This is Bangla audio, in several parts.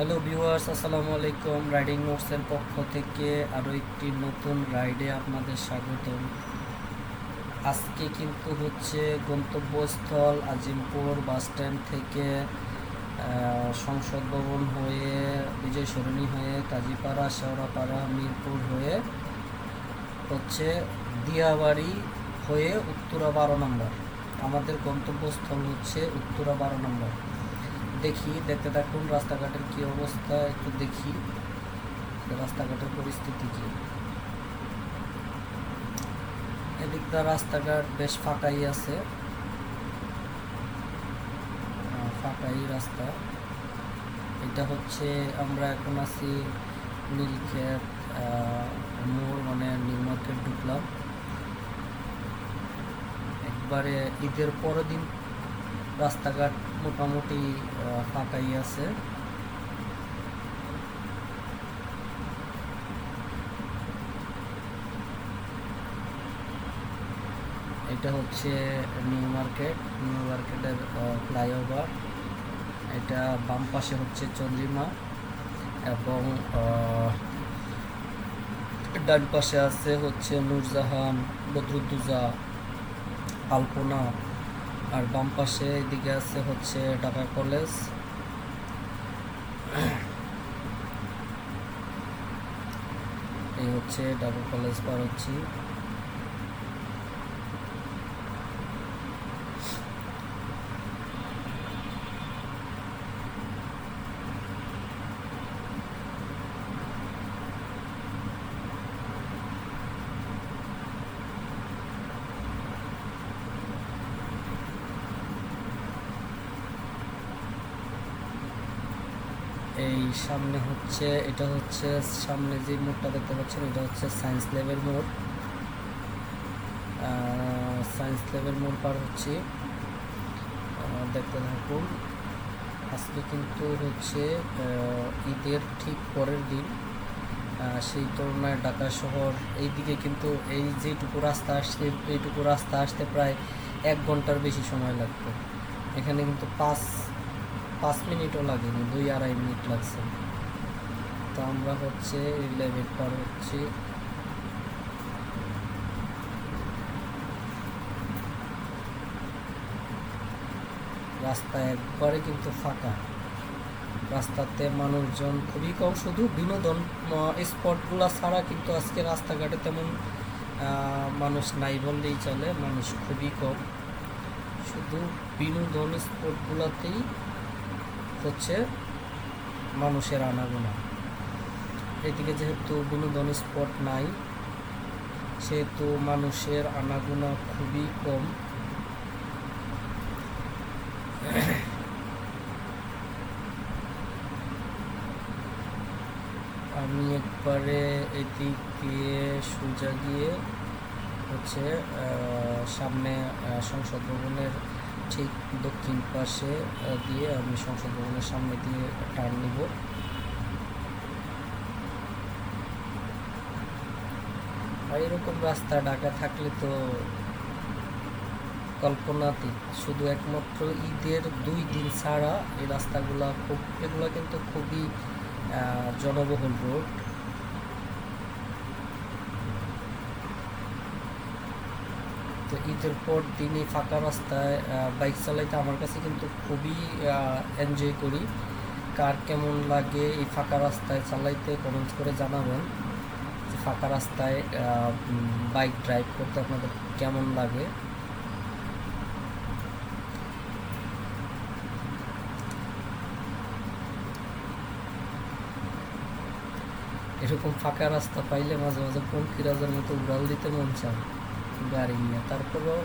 হ্যালো ভিউয়ার্স আসসালামু আলাইকুম। রাইডিং নোটসের পক্ষ থেকে আরও একটি নতুন রাইডে আপনাদের স্বাগতম। আজকে কিন্তু হচ্ছে গন্তব্যস্থল আজিমপুর বাস স্ট্যান্ড থেকে সংসদ ভবন হয়ে, বিজয় সরণি হয়ে, কাজীপাড়া, শেওড়াপাড়া, মিরপুর হয়ে হচ্ছে দিয়াবাড়ি হয়ে উত্তরা বারো নম্বর। আমাদের গন্তব্যস্থল হচ্ছে উত্তরা বারো নম্বর। দেখি, দেখতে থাকুন, রাস্তাঘাটের কি অবস্থা একটু দেখি, রাস্তাঘাটের পরিস্থিতি কি। এদিকটা রাস্তাঘাট বেশ ফাঁকাই আছে। ফাঁকাই রাস্তা। এটা হচ্ছে, আমরা এখন আছি নীলক্ষেত মোড় মানে নিউ মার্কেট ঢুকলাম। একবারে ঈদের পরের দিন রাস্তাঘাট মোটামুটি ফাঁকাই আছে। এটা হচ্ছে নিউ মার্কেট। নিউ মার্কেটের ফ্লাইওভার। এটা বাম পাশে হচ্ছে চন্দ্রিমা এবং ডান পাশে আছে হচ্ছে নূরজাহান বদরুদ্দুজা আলপনা। আর বাম পাশে এদিকে আছে হচ্ছে ঢাকা কলেজ। এই হচ্ছে ঢাকা কলেজ পার হচ্ছি এই সামনে হচ্ছে, এটা হচ্ছে, সামনে যে মোড়টা দেখতে পাচ্ছেন, এটা হচ্ছে সায়েন্স ল্যাবের মোড়। সায়েন্স ল্যাবের মোড় পার হচ্ছে। দেখতে থাকুন। আজকে কিন্তু হচ্ছে ঈদের ঠিক পরের দিন। সেই তুলনায় ঢাকা শহর, এইদিকে কিন্তু এই যেটুকু রাস্তা আসছে, এইটুকু রাস্তা আসতে প্রায় এক ঘণ্টার বেশি সময় লাগতো এখানে কিন্তু পাঁচ পাঁচ মিনিটও লাগেনি, দুই আড়াই মিনিট লাগছে। তো আমরা হচ্ছে লেভেল পার হচ্ছি। রাস্তা একবারে কিন্তু ফাঁকা। রাস্তাতে মানুষজন খুবই কম, শুধু বিনোদন স্পটগুলো ছাড়া কিন্তু আজকে রাস্তাঘাটে তেমন মানুষ নাই বললেই চলে, মানুষ খুবই কম। শুধু বিনোদন স্পটগুলোতেই হচ্ছে মানুষের আনাগোনা। এদিকে যেহেতু বিনোদন স্পট নাই, সেহেতু মানুষের আনাগোনা খুবই কম। আমি একবারে এদিক দিয়ে সোজা গিয়ে হচ্ছে সামনে সংসদ ভবনের ঠিক দক্ষিণ পাশে দিয়ে আমি সংসদ ভবনের সামনে দিয়ে টার্ন নিব। আর এরকম রাস্তা ঢাকা থাকলে তো কল্পনাতীত। শুধু একমাত্র ঈদের দুই দিন ছাড়া এই রাস্তাগুলা খুব এগুলো কিন্তু খুবই জনবহুল রোড তো ঈদের পর দিনই ফাঁকা রাস্তায় বাইক চালাইতে আমার কাছে কিন্তু খুবই এনজয় করি। কার কেমন লাগে এই ফাঁকা রাস্তায় চালাইতে কমেন্টস করে জানাবেন। যে ফাঁকা রাস্তায় বাইক ড্রাইভ করতে আপনাদের কেমন লাগে? এরকম ফাঁকা রাস্তা পাইলে মাঝে মাঝে পঙ্কিরাজের মতো উড়াল দিতে মন চায়। গাড়ি নিয়ে। তারপরেও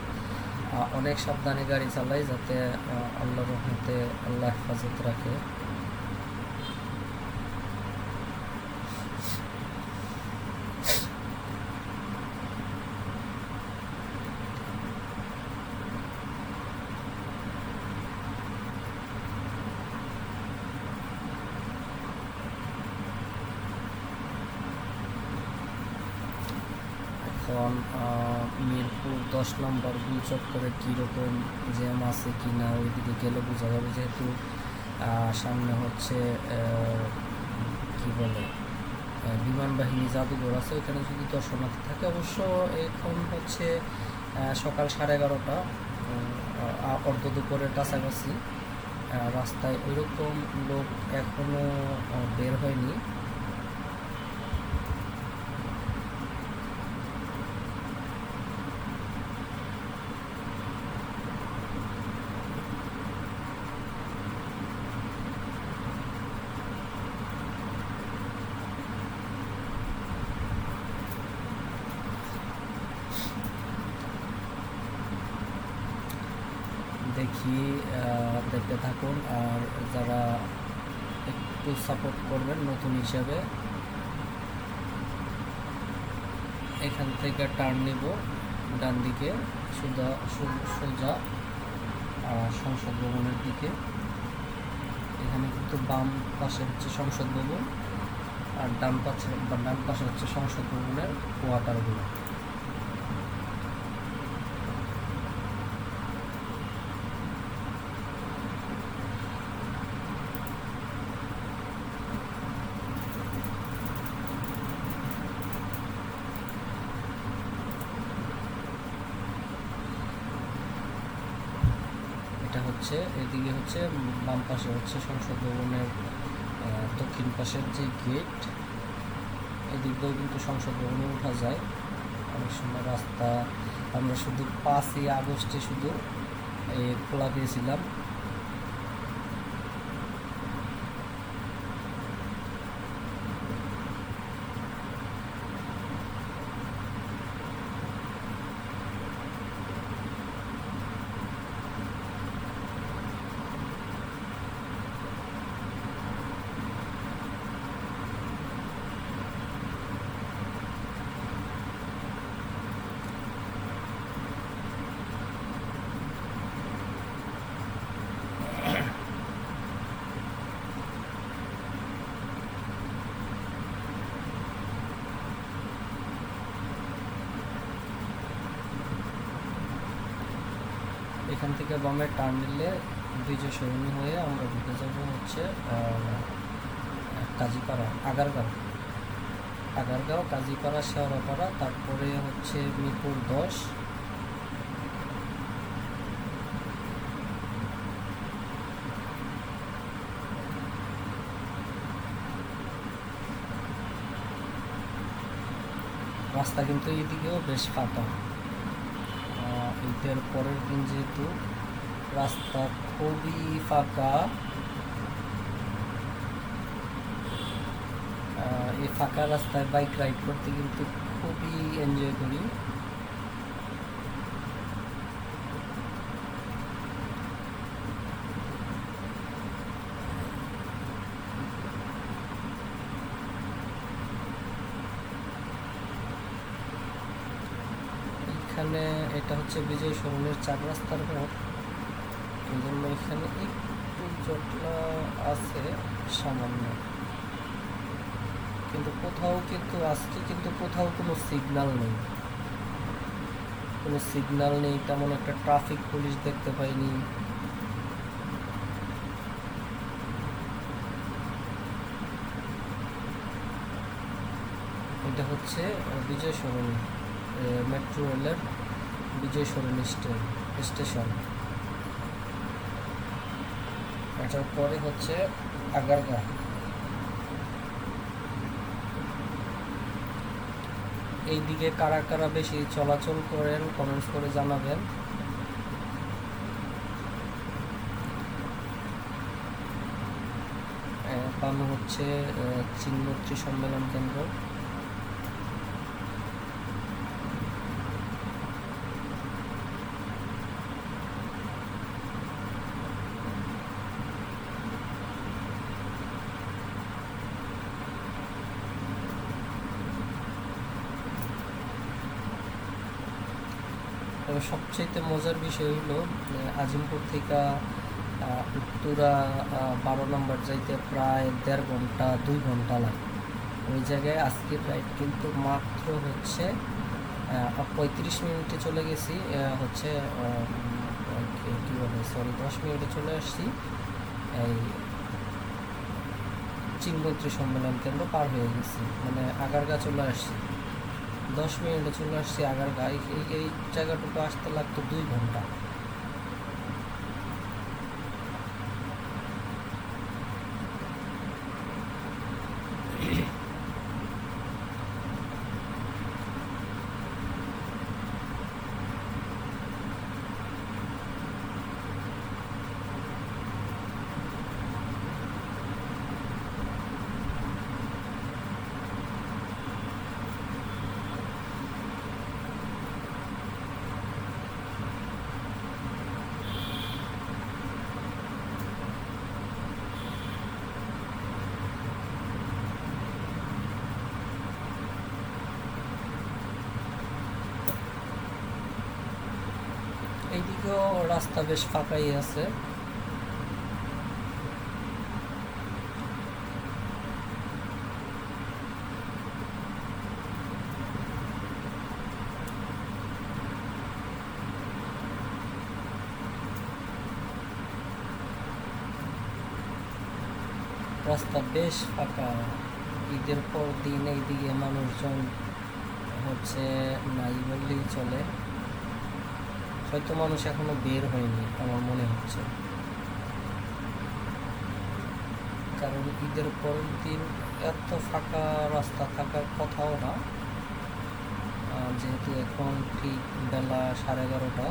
অনেক সাবধানে গাড়ি চালাই যাতে আল্লাহ রহমতে আল্লাহ হেফাজত রাখে এখন আহ, দশ নম্বর চক্করে কীরকম জ্যাম আছে কি না ওইদিকে গেলে বোঝা যাবে যেহেতু সামনে হচ্ছে কি বলে আহ, বিমান বাহিনী জাদুঘর আছে ওইখানে যদি দর্শনার্থী থাকে অবশ্য এখন হচ্ছে সকাল সাড়ে এগারোটা অর্ধ দুপুরের কাছাকাছি রাস্তায় ওইরকম লোক এখনও বের হয়নি। দেখি দেখতে থাকুন। আর যারা একটু সাপোর্ট করবেন নতুন হিসাবে, এখান থেকে টার্ন নিব, ডান দিকে, সোজা সোজা সংসদ ভবনের দিকে। এখানে কিন্তু বাম পাশে হচ্ছে সংসদ ভবন, আর ডান পাশে ডান পাশে হচ্ছে সংসদ ভবনের কোয়ার্টারগুলো এটা হচ্ছে, এদিকে হচ্ছে, বাম পাশে হচ্ছে সংসদ ভবনের দক্ষিণ পাশের যে গেট এদিক দিয়েও কিন্তু সংসদ ভবনে ওঠা যায়। অনেক সময় রাস্তা, আমরা শুধু পাঁচই আগস্টে শুধু এই খোলা পেয়েছিলাম এখান থেকে বামে টার্ন নিলে বিজয় হয়ে আমরা ঢুকে যাব হচ্ছে কাজীপাড়া, আগারগাঁও। আগারগাঁও, কাজীপাড়া, শেওড়াপাড়া, তারপরে হচ্ছে মিরপুর দশ। রাস্তা কিন্তু এদিকেও বেশ ফাঁকা। ঈদের পরের দিন যেহেতু রাস্তা খুবই ফাঁকা এই ফাঁকা রাস্তায় বাইক রাইড করতে কিন্তু খুবই এনজয় করি এখানে এটা হচ্ছে বিজয় সরণের চার রাস্তার এই জন্য এখানে একটু জটলা আছে, সামান্য। কিন্তু কোথাও কিন্তু, আজকে কিন্তু কোথাও কোনো সিগন্যাল নেই। কোনো সিগন্যাল নেই, তেমন একটা ট্রাফিক পুলিশ দেখতে পাইনি। এটা হচ্ছে বিজয় সরণি মেট্রো রেলের বিজয় সরণি স্টে- স্টেশন। এটার পরে হচ্ছে আগারগাঁ এই দিকে কারা কারা বেশি চলাচল করেন কমেন্টস করে জানাবেন। বামে হচ্ছে আহ, চিনমৈত্রী সম্মেলন কেন্দ্র। সবচাইতে মজার বিষয় হলো আজিমপুর থেকে উত্তরা বারো নম্বর যাইতে প্রায় দেড় ঘণ্টা, দুই ঘণ্টা লাগে। ওই জায়গায় আজকের রাইড কিন্তু মাত্র হচ্ছে পঁয়ত্রিশ মিনিটে চলে গেছি হচ্ছে কি- বলে সরি দশ মিনিটে চলে আসছি, এই চিনমৈত্রী সম্মেলন কেন্দ্র পার হয়ে গেছি মানে আগারগা চলে আসছি। দশ মিনিটে চলে আসছি আগারগা এই এই- এই জায়গাটুকু আসতে লাগতো দুই ঘণ্টা। এইদিকেও রাস্তা বেশ ফাঁকাই আছে। রাস্তা বেশ ফাঁকা। ঈদের পর দিন এইদিকে মানুষজন হচ্ছে নাই বললেই চলে। হয়তো মানুষ এখনও বের হয়নি, আমার মনে হচ্ছে। কারণ ঈদের পরের দিন এত ফাঁকা রাস্তা থাকার কথাও না। যেহেতু এখন ঠিক বেলা সাড়ে এগারোটা।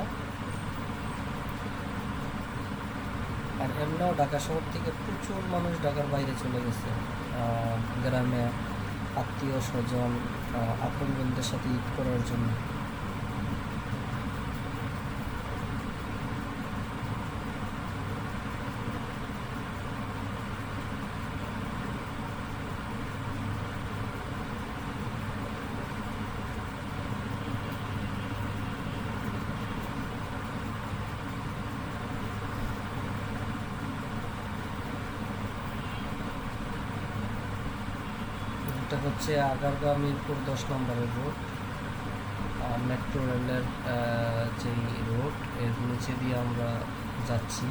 আর এমনিও ঢাকা শহর থেকে প্রচুর মানুষ ঢাকার বাইরে চলে গেছে। গ্রামে আত্মীয় স্বজন আপনজনদের সাথে ঈদ করার জন্য। এটা হচ্ছে আগারগাঁও মিরপুর দশ নম্বরের রোড মেট্রো রেলের যেই রোড, এর নিচে দিয়ে আমরা যাচ্ছি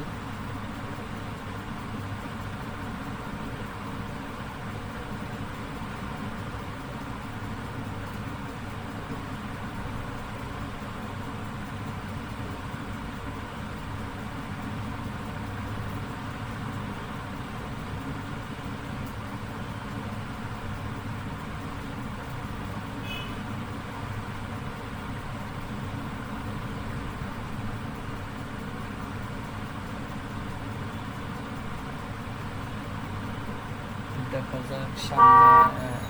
দেখা যাক সামনে আহ,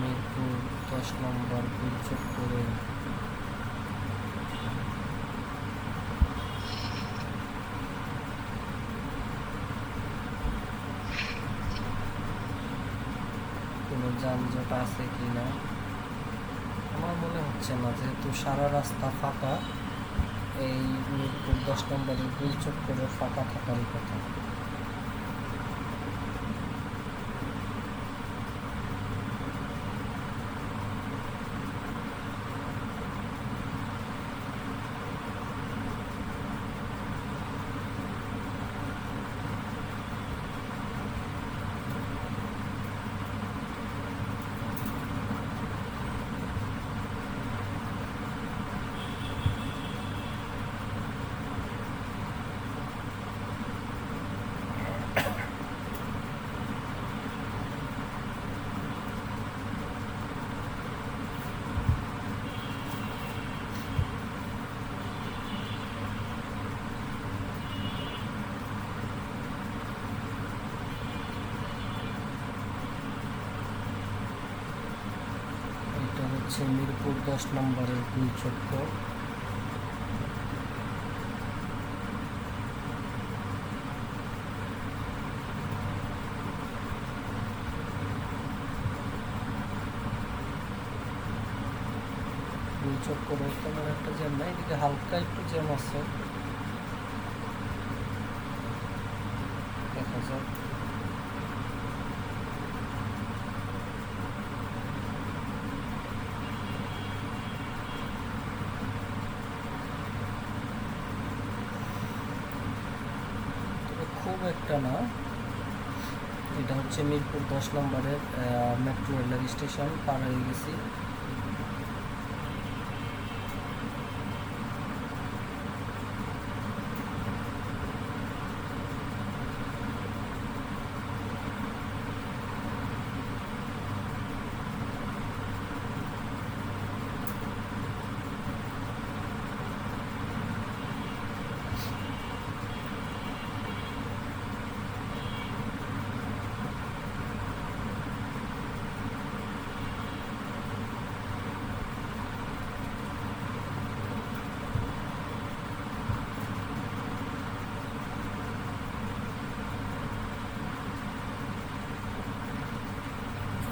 মিরপুর দশ নম্বর গুলচক্করে কোনো যানজট আছে কি না? আমার মনে হচ্ছে না, যেহেতু সারা রাস্তা ফাঁকা, এই মিরপুর দশ নম্বরের গুলচক্করে ফাঁকা থাকারই কথা এটা হচ্ছে মিরপুর দশ নম্বরের গুলচক্কর গুলচক্করে তেমন একটা জ্যাম নাই, এদিকে হালকা একটু জ্যাম আছে। দেখা যাক। খুব একটা না। এটা হচ্ছে মিরপুর দশ নম্বরের মেট্রো রেলের স্টেশন পার হয়ে গেছি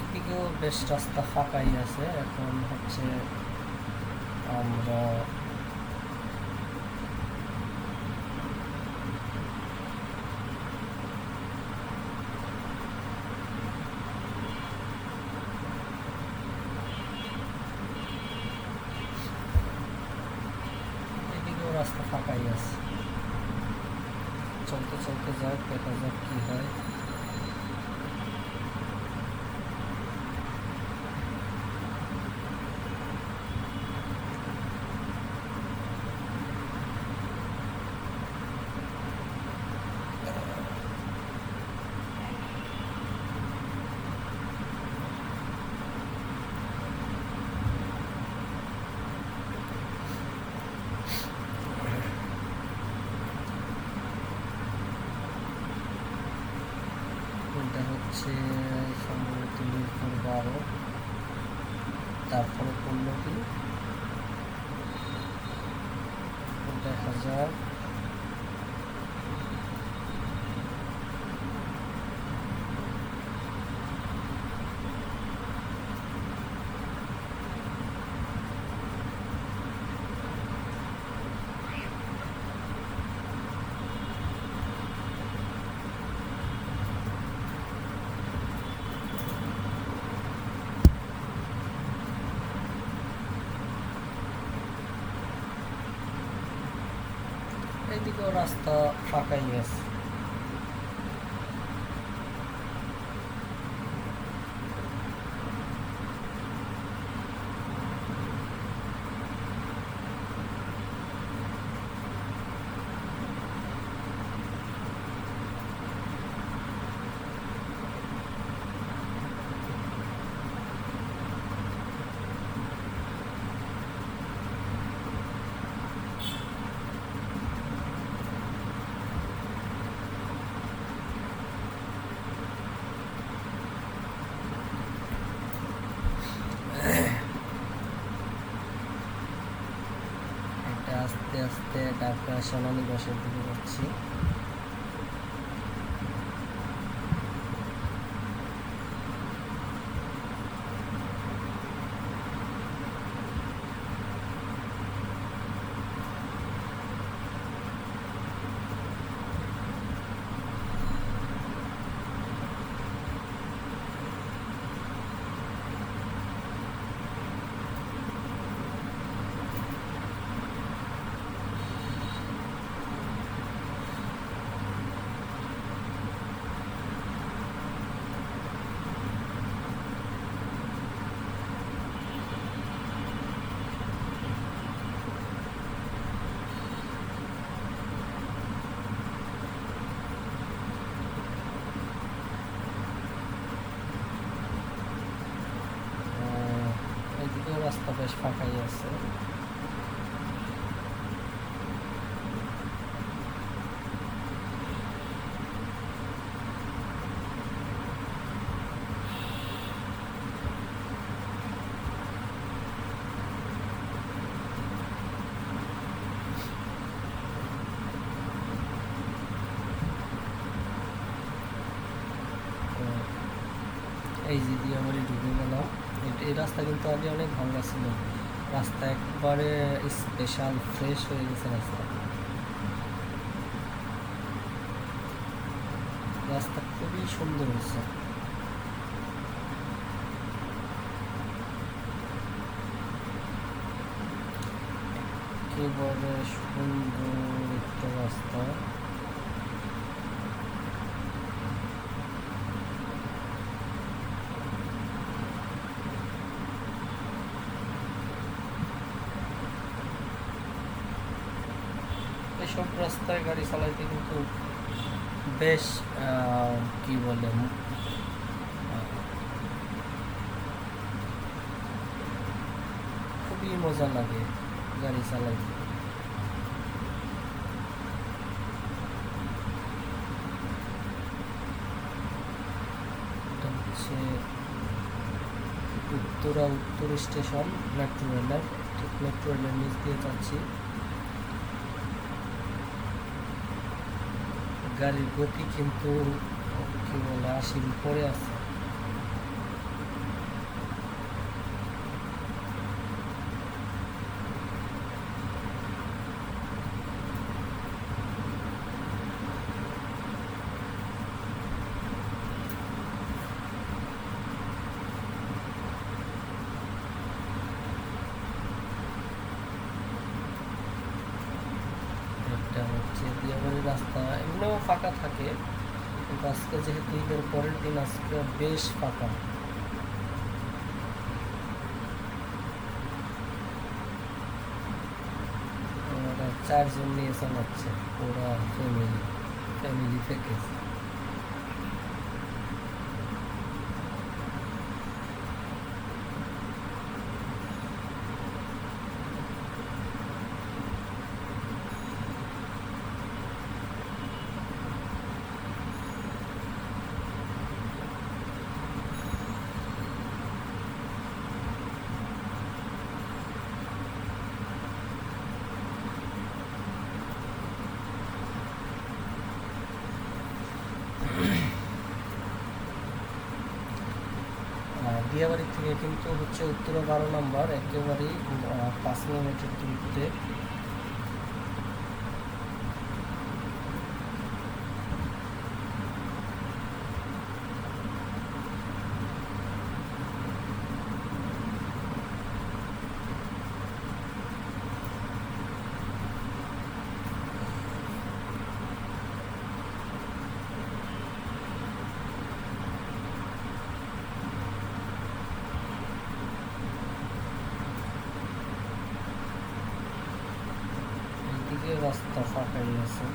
এদিকেও বেশ রাস্তা ফাঁকাই আছে। এখন হচ্ছে আমরা এদিকেও রাস্তা ফাঁকাই আছে চলতে চলতে যাক দেখা যাক কি হয় এটা হচ্ছে সম্ভবত মিরপুর বারো তারপরে পড়ল কি দেখা যাক এইদিকেও রাস্তা ফাঁকাই আছে এটা আস্তে আস্তে ঢাকা সোনালী বাসের দিকে যাচ্ছি আহ, এইদিকেও রাস্তা বেশ ফাঁকাই আছে তো এই যে দিয়ে আমার ঢুকে গেলাম এই- রাস্তা কিন্তু আগে অনেক ভাঙা ছিল। রাস্তা একবারে স্পেশাল ফ্রেশ হয়ে গেছে রাস্তা। রাস্তা খুবই সুন্দর হয়েছে। একেবারে সুন্দর একটা রাস্তা। রাস্তায় গাড়ি চালাইতে কিন্তু বেশ কি বলে খুবই মজা লাগে গাড়ি চালাইতে। হচ্ছে উত্তরা উত্তর স্টেশন, মেট্রো রেলের, ঠিক মেট্রো রেলের নিচ দিয়ে যাচ্ছি। গাড়ির গতি কিন্তু কেবল বলে আশির উপরে আছে একটা হচ্ছে দিয়াবাড়ির রাস্তা ফাঁকা থাকে। কিন্তু আজকে যেহেতু ঈদের পরের দিন, আজকে বেশ ফাঁকা। চারজন নিয়ে চালাচ্ছে, ওরা ফ্যামিলি ফ্যামিলি প্যাকেজ দিয়াবাড়ি থেকে কিন্তু হচ্ছে উত্তর বারো নম্বর একেবারেই পাঁচ কিলোমিটার দূরত্বে এইদিকে রাস্তা ফাঁকাই আছে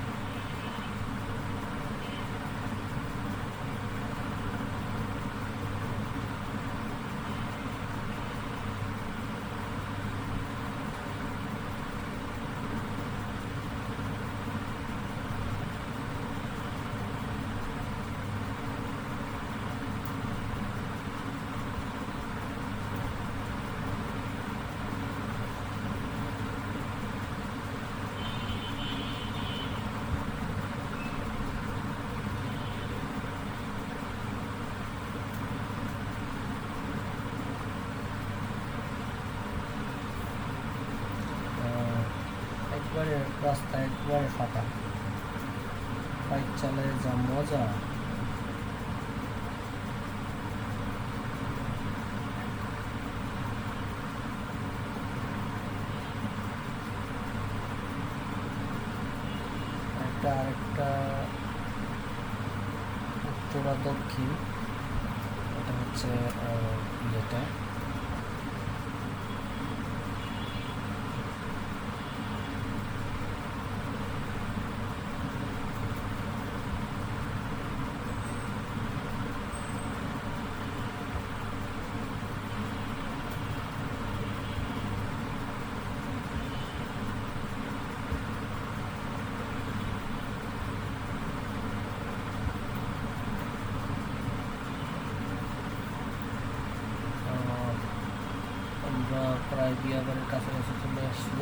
আহ, একবারে একবারে ফাঁকা বাইক চালায় যা মজা। একটা আরেকটা উত্তরা দক্ষিণ। এটা হচ্ছে আহ, ইয়েটা আহ, আমরা প্রায় বিয়াবাড়ির কাছাকাছি চলে আসছি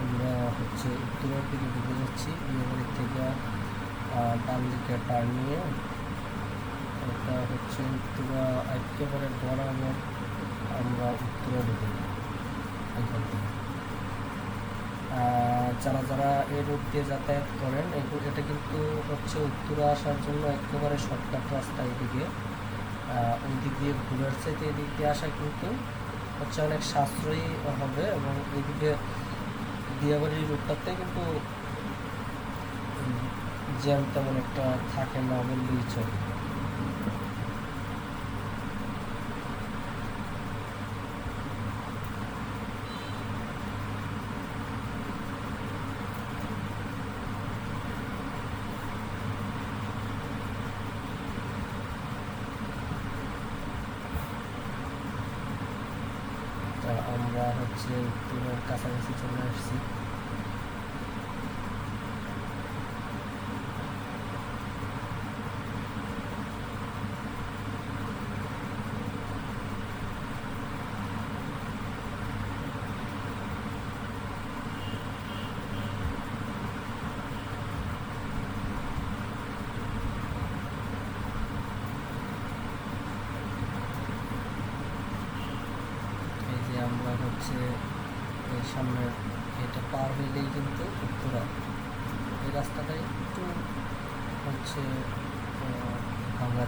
আমরা হচ্ছে উত্তরের দিকে ঢুকে যাচ্ছি বিয়েবাড়ির থেকে আহ, ডান দিকে টার্ন নিয়ে এটা হচ্ছে উত্তরা একেবারে বরাবর আমরা উত্তরা ঢুকে এখান থেকে। যারা যারা এই রুট দিয়ে যাতায়াত করেন এটা কিন্তু হচ্ছে উত্তরা আসার জন্য একেবারে শর্টকাট রাস্তা এদিকে। ওই দিক দিয়ে ঘুরার চাইতে এদিক দিয়ে আসা কিন্তু হচ্ছে অনেক সাশ্রয়ী হবে এবং এদিকে দিয়াবাড়ির রুটটাতে কিন্তু জ্যাম তেমন একটা থাকে না বললেই চলে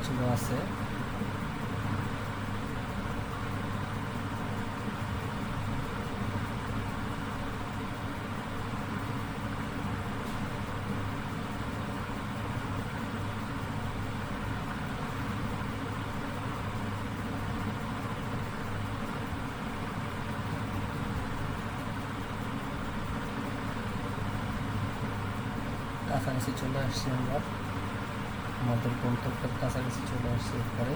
같이 놓았어요. 가상에서 졸라 시험과 আমাদের গন্তব্যের কাছাকাছি চলে আসছি এরপরে।